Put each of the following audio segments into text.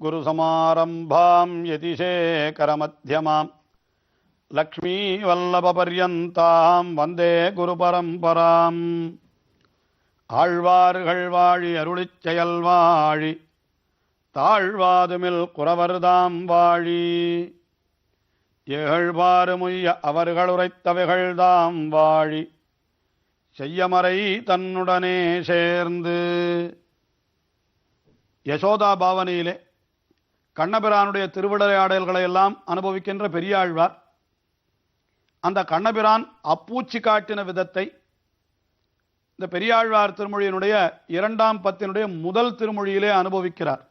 अस्मद्गुरुसमारम्भाम् यतिशेखरमध्यमाम् லக்ஷ்மீவல்லபபர்யந்தாம் வந்தே குருபரம்பராம் ஆழ்வார்கள் வாழி அருளிச் செயல் வாழி தாழ்வாதுமில் குறவர்தாம் வாழி ஏழ்வாறுமுய்ய அவர்கள் உரைத்தவைகள்தாம் வாழி செய்யமறை தன்னுடனே சேர்ந்து யசோதா பாவனையிலே கண்ணபிரானுடைய திருவிளையாடல்களை எல்லாம் அனுபவிக்கின்ற பெரியாழ்வார். அந்த கண்ணபிரான் அப்பூச்சி காட்டின விதத்தை இந்த பெரியாழ்வார் திருமொழியினுடைய இரண்டாம் பத்தினுடைய முதல் திருமொழியிலே அனுபவிக்கிறார்.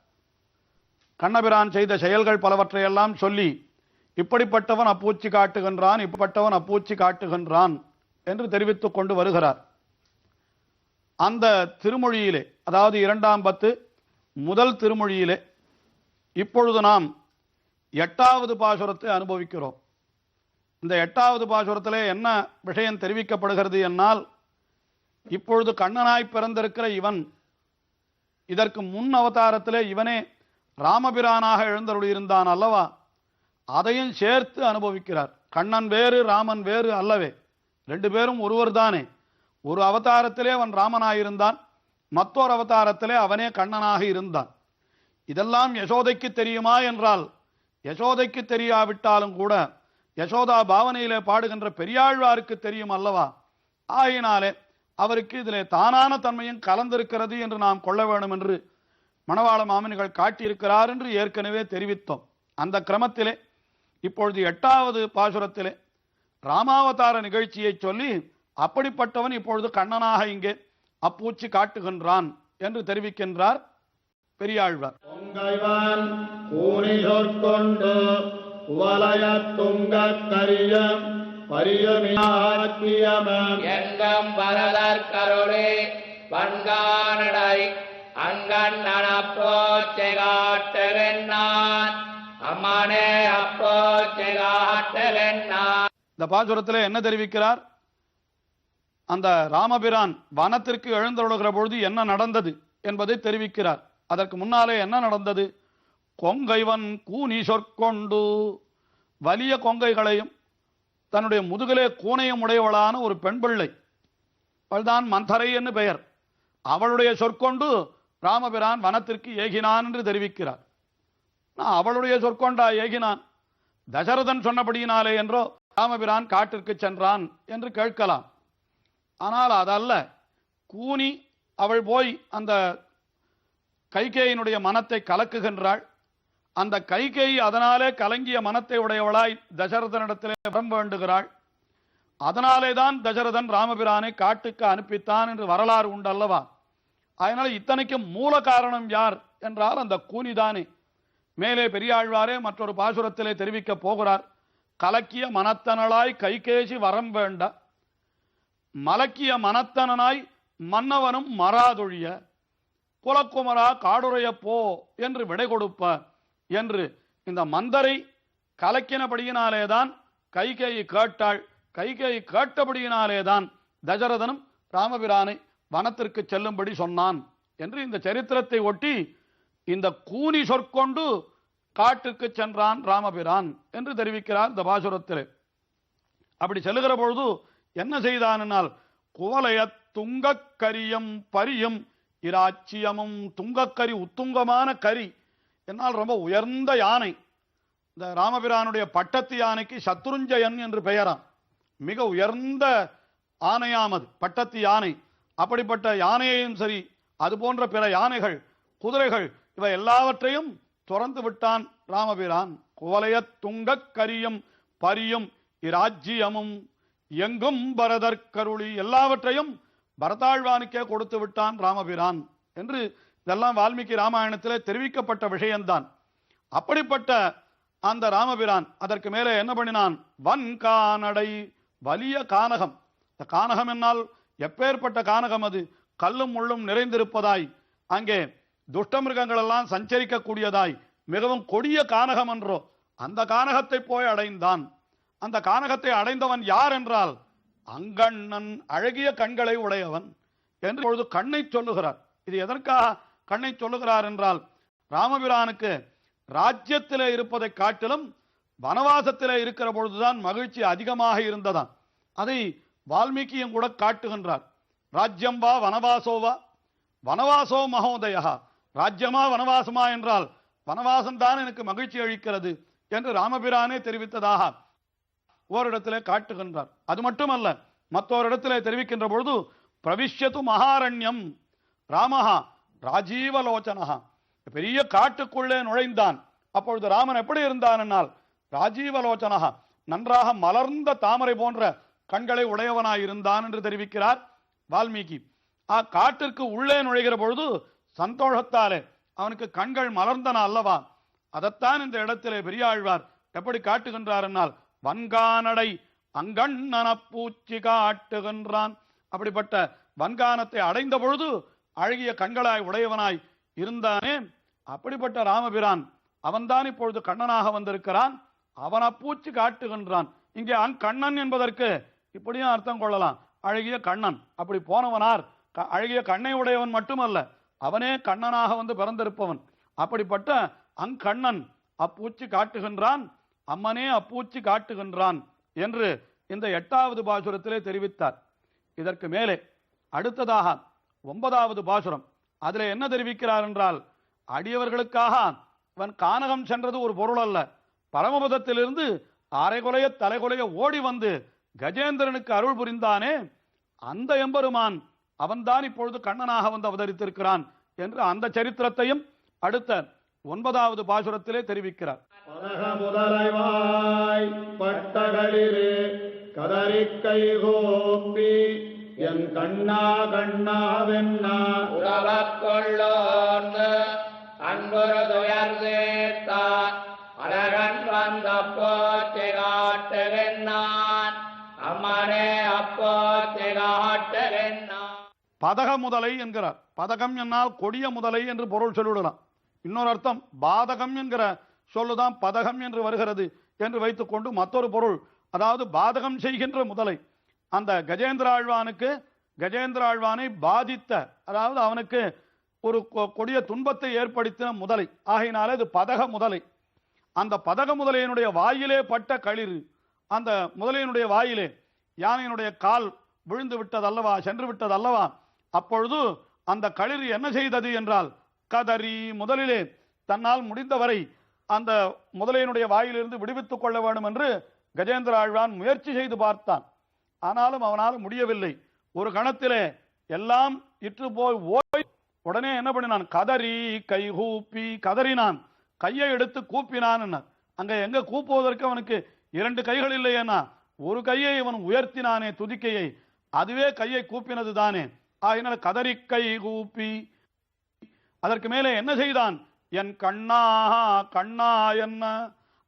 கண்ணபிரான் செய்த செயல்கள் பலவற்றையெல்லாம் சொல்லி இப்படிப்பட்டவன் அப்பூச்சி காட்டுகின்றான் இப்படிப்பட்டவன் அப்பூச்சி காட்டுகின்றான் என்று தெரிவித்துக் கொண்டு வருகிறார். அந்த திருமொழியிலே அதாவது இரண்டாம் பத்து முதல் திருமொழியிலே இப்பொழுது நாம் எட்டாவது பாசுரத்தை அனுபவிக்கிறோம். இந்த எட்டாவது பாசுரத்திலே என்ன விஷயம் தெரிவிக்கப்படுகிறது என்னால் இப்பொழுது கண்ணனாய் பிறந்திருக்கிற இவன் இதற்கு முன் அவதாரத்திலே இவனே ராமபிரானாக எழுந்தருளியிருந்தான் அல்லவா? அதையும் சேர்த்து அனுபவிக்கிறார். கண்ணன் வேறு ராமன் வேறு அல்லவே. ரெண்டு பேரும் ஒருவர் தானே. ஒரு அவதாரத்திலே அவன் ராமனாயிருந்தான் மற்றொரு அவதாரத்திலே அவனே கண்ணனாக இருந்தான். இதெல்லாம் யசோதைக்கு தெரியுமா என்றால் யசோதைக்கு தெரியாவிட்டாலும் கூட யசோதா பாவனையிலே பாடுகின்ற பெரியாழ்வாருக்கு தெரியும் அல்லவா? ஆயினாலே அவருக்கு இதிலே தானான தன்மையும் கலந்திருக்கிறது என்று நாம் கொள்ள வேண்டும் என்று மணவாள மாமனிகள் காட்டியிருக்கிறார் என்று ஏற்கனவே தெரிவித்தோம். அந்த கிரமத்திலே இப்பொழுது எட்டாவது பாசுரத்திலே ராமாவதார நிகழ்ச்சியை சொல்லி அப்படிப்பட்டவன் இப்பொழுது கண்ணனாக இங்கே அப்பூச்சி காட்டுகின்றான் என்று தெரிவிக்கின்றார். பெரியாழ்வார். பொங்கைவான் கூனி சொற்கொண்டு உவலயத் துங்கக் கரியம் பரியமியாக்கியமம் எங்கம் வரதற் கருளே பண்கானடை அங்கண் அப்போச்சை காட்டுகின்றான் அம்மனே அப்போச்சை காட்டுகின்றான் இந்த பாசுரத்திலே என்ன தெரிவிக்கிறார்? அந்த ராமபிரான் வனத்திற்கு எழுந்தருளுகிற பொழுது என்ன நடந்தது என்பதை தெரிவிக்கிறார். அதற்கு முன்னாலே என்ன நடந்தது? கொங்கைவன் கூனி சொற்கொண்டு வலிய கொங்கைகளையும் தன்னுடைய முதுகலே கூனையும் உடையவளான ஒரு பெண் பிள்ளை அவள்தான் மந்தரை என்று பெயர். அவளுடைய சொற்கொண்டு ராமபிரான் வனத்திற்கு ஏகினான் என்று தெரிவிக்கிறார். நான் அவளுடைய சொற்கொண்டா ஏகினான்? தசரதன் சொன்னபடியினாலே என்றோ ராமபிரான் காட்டிற்கு சென்றான் என்று கேட்கலாம். ஆனால் அதல்ல. கூனி அவள் போய் அந்த கைகேயினுடைய மனத்தை கலக்குகின்றாள். அந்த கைகேயி அதனாலே கலங்கிய மனத்தை உடையவளாய் தசரதனிடத்திலே வரம் வேண்டுகிறாள். அதனாலே தான் தசரதன் ராமபிரானை காட்டுக்கு அனுப்பித்தான் என்று வரலாறு உண்டு அல்லவா? அதனால இத்தனைக்கும் மூல காரணம் யார் என்றால் அந்த கூனிதானே. மேலே பெரியாழ்வாரே மற்றொரு பாசுரத்திலே தெரிவிக்கப் போகிறார். கலக்கிய மனத்தனலாய் கைகேசி வரம் வேண்ட. மலக்கிய மனத்தனனாய் மன்னவனும் மராதொழிய புலக்குமரா காடுரைய போ என்று விடை கொடுப்ப என்று இந்த மந்தரை கலக்கினபடியினாலேதான் கைகேயி கேட்டாள். கைகேயி கேட்டபடியினாலேதான் தசரதனும் ராமபிரானை வனத்திற்கு செல்லும்படி சொன்னான் என்று இந்த சரித்திரத்தை ஒட்டி இந்த கூனி சொற்கொண்டு காட்டுக்கு சென்றான் ராமபிரான் என்று தெரிவிக்கிறார் இந்த பாசுரத்திலே. அப்படி செல்லுகிற பொழுது என்ன செய்தானால் குவலைய துங்கக்கரியம் பரியும் இராச்சியமும் துங்கக்கரி உத்துங்கமான கரி. என்னால் ரொம்ப உயர்ந்த யானை. இந்த ராமபிரானுடைய பட்டத்து யானைக்கு சத்ருஞ்சயன் என்று பெயராம். மிக உயர்ந்த ஆனையாமது பட்டத்து யானை. அப்படிப்பட்ட யானையையும் சரி அது போன்ற பிற யானைகள் குதிரைகள் இவை எல்லாவற்றையும் துறந்து விட்டான் ராமபிரான். குவலைய துங்கக் கரியும் பரியும் இராஜ்யமும் எங்கும் பரதற்கருளி எல்லாவற்றையும் பரதாழ்வானுக்கே கொடுத்து விட்டான் ராமபிரான் என்று இதெல்லாம் வால்மீகி ராமாயணத்திலே தெரிவிக்கப்பட்ட விஷயம்தான். அப்படிப்பட்ட அந்த ராமபிரான் அதற்கு மேலே என்ன பண்ணினான்? வன் கானடை வலிய கானகம். இந்த கானகம் என்னால் எப்பேற்பட்ட கானகம் அது? கல்லும் முள்ளும் நிறைந்திருப்பதாய் அங்கே துஷ்ட எல்லாம் சஞ்சரிக்கக்கூடியதாய் மிகவும் கொடிய கானகம் என்றோ அந்த கானகத்தை போய் அடைந்தான். அந்த கானகத்தை அடைந்தவன் யார் என்றால் அங்கண்ணன் அழகிய கண்களை உடையவன் என்று பொழுது கண்ணை சொல்லுகிறார். இது எதற்காக கண்ணை சொல்லுகிறார் என்றால் ராமபிரானுக்கு ராஜ்யத்திலே இருப்பதை காட்டிலும் வனவாசத்திலே இருக்கிற பொழுதுதான் மகிழ்ச்சி அதிகமாக இருந்ததாம். அதை வால்மீகியும் கூட காட்டுகின்றார். ராஜ்யம் வா வனவாசோவா வனவாசோ மகோதயா. ராஜ்யமா வனவாசமா என்றால் வனவாசம்தான் எனக்கு மகிழ்ச்சி அளிக்கிறது என்று ராமபிரானே தெரிவித்ததாக ஓரிடத்திலே காட்டுகின்றார். அது மட்டுமல்ல மற்றோரிடத்திலே தெரிவிக்கின்ற பொழுது பிரவிஷ்யத்து மகாரண்யம் ராமஹா ராஜீவலோச்சனஹா. பெரிய காட்டுக்குள்ளே நுழைந்தான். அப்பொழுது ராமன் எப்படி இருந்தான் என்னால்? ராஜீவலோச்சனஹா நன்றாக மலர்ந்த தாமரை போன்ற கண்களை உடையவனாய் இருந்தான் என்று தெரிவிக்கிறார் வால்மீகி. ஆ காட்டிற்கு உள்ளே நுழைகிற பொழுது சந்தோஷத்தாலே அவனுக்கு கண்கள் மலர்ந்தன அல்லவா? அதைத்தான் இந்த இடத்திலே பெரியாழ்வார் எப்படி காட்டுகின்றார் என்னால்? வன்கானடை அங்கண்ணன பூச்சி காட்டுகின்றான். அப்படிப்பட்ட வன்கானத்தை அடைந்த பொழுது அழகிய கண்களாய் உடையவனாய் இருந்தானே. அப்படிப்பட்ட ராமபிரான் அவன்தான் இப்பொழுது கண்ணனாக வந்திருக்கிறான். அவன் அப்பூச்சி காட்டுகின்றான். இங்கே அங்கண்ணன் என்பதற்கு இப்படியும் அர்த்தம் கொள்ளலாம். அழகிய கண்ணன். அப்படி போனவனார் க- அழகிய கண்ணை உடையவன் மட்டுமல்ல அவனே கண்ணனாக வந்து பிறந்திருப்பவன். அப்படிப்பட்ட அங்கண்ணன் அப்பூச்சி காட்டுகின்றான். அம்மனே அப்பூச்சி காட்டுகின்றான் என்று இந்த எட்டாவது பாசுரத்திலே தெரிவித்தார். இதற்கு மேலே அடுத்ததாக ஒன்பதாவது பாசுரம். அதில் என்ன தெரிவிக்கிறார் என்றால் அடியவர்களுக்காக அவன் கானகம் சென்றது ஒரு பொருள் அல்ல. பரமபதத்திலிருந்து அரைகுலைய தலைகுலைய ஓடி வந்து கஜேந்திரனுக்கு அருள் புரிந்தானே அந்த எம்பெருமான் அவன்தான் இப்பொழுது கண்ணனாக வந்து அவதரித்திருக்கிறான் என்று அந்த சரித்திரத்தையும் அடுத்த ஒன்பதாவது பாசுரத்திலே தெரிவிக்கிறார். பரக முதலைவாய் பட்டகளிரு கதறிக் கைகோப்பி என் கண்ணா கண்ணாவென்னா உறவக் கொள்ளோர்ந்து அன்புறு துயர் சேர்த்தான் அழகன் வந்த போச்சு காட்டுகின்றான் அம்மனே அப்போச்சு காட்டுகின்றான் பதக முதலை என்கிறார். பதகம் என்னால் கொடிய முதலை என்று பொருள் சொல்லிவிடலாம். இன்னொரு அர்த்தம் பாதகம் என்கிற சொல்லுதான் பதகம் என்று வருகிறது என்று வைத்துக்கொண்டு மற்றொரு பொருள் அதாவது பாதகம் செய்கின்ற முதலை. அந்த கஜேந்திர ஆழ்வானுக்கு கஜேந்திர ஆழ்வானை பாதித்த அதாவது அவனுக்கு ஒரு கொ- கொடிய துன்பத்தை ஏற்படுத்தின முதலை. ஆகையினாலே இது பதக முதலை. அந்த பதக முதலையினுடைய வாயிலே பட்ட களிறு அந்த முதலையினுடைய வாயிலே யானையினுடைய கால் விழுந்து விட்டதல்லவா சென்று விட்டதல்லவா? அப்பொழுது அந்த களிறு என்ன செய்தது என்றால் கதறி முதலிலே தன்னால் முடிந்தவரை அந்த முதலையினுடைய வாயிலிருந்து விடுவித்துக் கொள்ள வேண்டும் என்று கஜேந்திர ஆழ்வான் முயற்சி செய்து பார்த்தான். ஆனாலும் அவனால் முடியவில்லை. ஒரு கணத்திலே எல்லாம் இற்று போய் ஓய். உடனே என்ன பண்ணினான்? கதறி கை கூப்பி கதறினான். கையை எடுத்து கூப்பினான் அங்க எங்க கூப்புவதற்கு அவனுக்கு இரண்டு கைகள் இல்லையேனா ஒரு கையை இவன் உயர்த்தினானே துதிக்கையை. அதுவே கையை கூப்பினது தானே. ஆகினால் கதறி கை கூப்பி. அதற்கு மேலே என்ன செய்தான்? என் கண்ணா கண்ணா என்ன?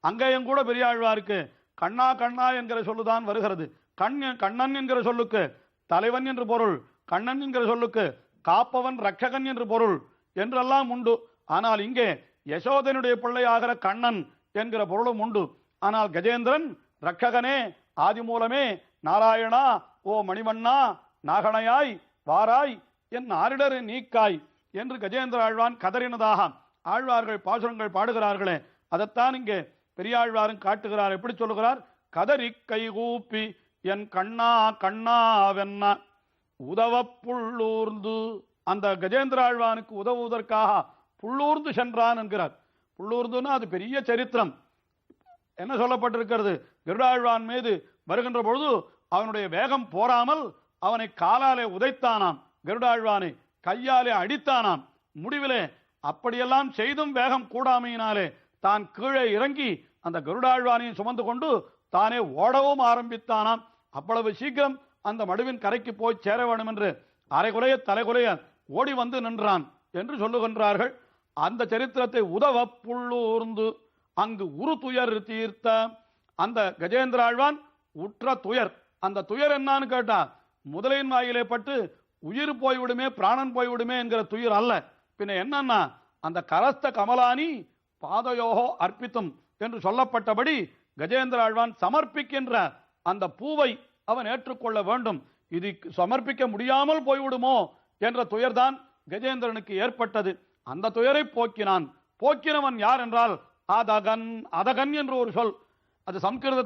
அங்கேயும் கூட பெரியாழ்வாருக்கு கண்ணா கண்ணா என்கிற சொல்லுதான் வருகிறது. கண் கண்ணன் என்கிற சொல்லுக்கு. தலைவன் என்று பொருள். கண்ணன் என்கிற சொல்லுக்கு. காப்பவன் ரட்சகன் என்று பொருள். என்றெல்லாம் உண்டு. ஆனால் இங்கே யசோதனுடைய பிள்ளையாகிற கண்ணன் என்கிற பொருளும் உண்டு. ஆனால் கஜேந்திரன் ரட்சகனே ஆதி மூலமே நாராயணா ஓ மணிவண்ணா நாகணையாய் வாராய் என் ஆரிடர் நீக்காய் என்று கஜேந்திர ஆழ்வான் கதறினதாக ஆழ்வார்கள் பாசுரங்கள் பாடுகிறார்களே அதைத்தான் இங்கே பெரியாழ்வாரும் காட்டுகிறார். எப்படி சொல்லுகிறார்? கதறி கைகூப்பி என் கண்ணா கண்ணாவென்ன உதவ புள்ளூர்ந்து அந்த கஜேந்திர ஆழ்வானுக்கு உதவுவதற்காக புள்ளூர்ந்து சென்றான் என்கிறார். புள்ளூர்ந்துன்னா அது பெரிய சரித்திரம். என்ன சொல்லப்பட்டிருக்கிறது? கருடாழ்வான் மீது வருகின்ற பொழுது அவனுடைய வேகம் போராமல் அவனை காலாலே உதைத்தானாம். கருடாழ்வானை கையாலே அடித்தானாம். முடிவிலே அப்படியெல்லாம் செய்தும் வேகம் கூடாமையினாலே தான் கீழே இறங்கி அந்த கருடாழ்வானையும் சுமந்து கொண்டு தானே ஓடவும் ஆரம்பித்தானாம். அவ்வளவு சீக்கிரம் அந்த மடுவின் கரைக்கு போய் சேர வேண்டும் என்று அரைகுறைய தலைகுறைய ஓடி வந்து நின்றான் என்று சொல்லுகின்றார்கள். அந்த சரித்திரத்தை உதவ புள்ளூர்ந்து அங்கு உரு துயர் தீர்த்த அந்த கஜேந்திர ஆழ்வான் உற்ற துயர். அந்த துயர் என்னன்னு கேட்டா முதலையின் வாயிலே பட்டு உயிர் போய்விடுமே பிராணன் போய்விடுமே என்கிற துயர் அல்ல. பின்ன என்னன்னா அந்த கரஸ்த கமலானி பாதயோகோ அர்ப்பித்தும் என்று சொல்லப்பட்டபடி கஜேந்திர ஆழ்வான் சமர்ப்பிக்கின்ற அந்த பூவை அவன் ஏற்றுக்கொள்ள வேண்டும். இது சமர்ப்பிக்க முடியாமல் போய்விடுமோ என்ற துயர்தான் கஜேந்திரனுக்கு ஏற்பட்டது. அந்த துயரை போக்கினான். போக்கினவன் யார் என்றால் அதகன் அதகன் என்று ஒரு சொல். அது சம்ஸ்கிருத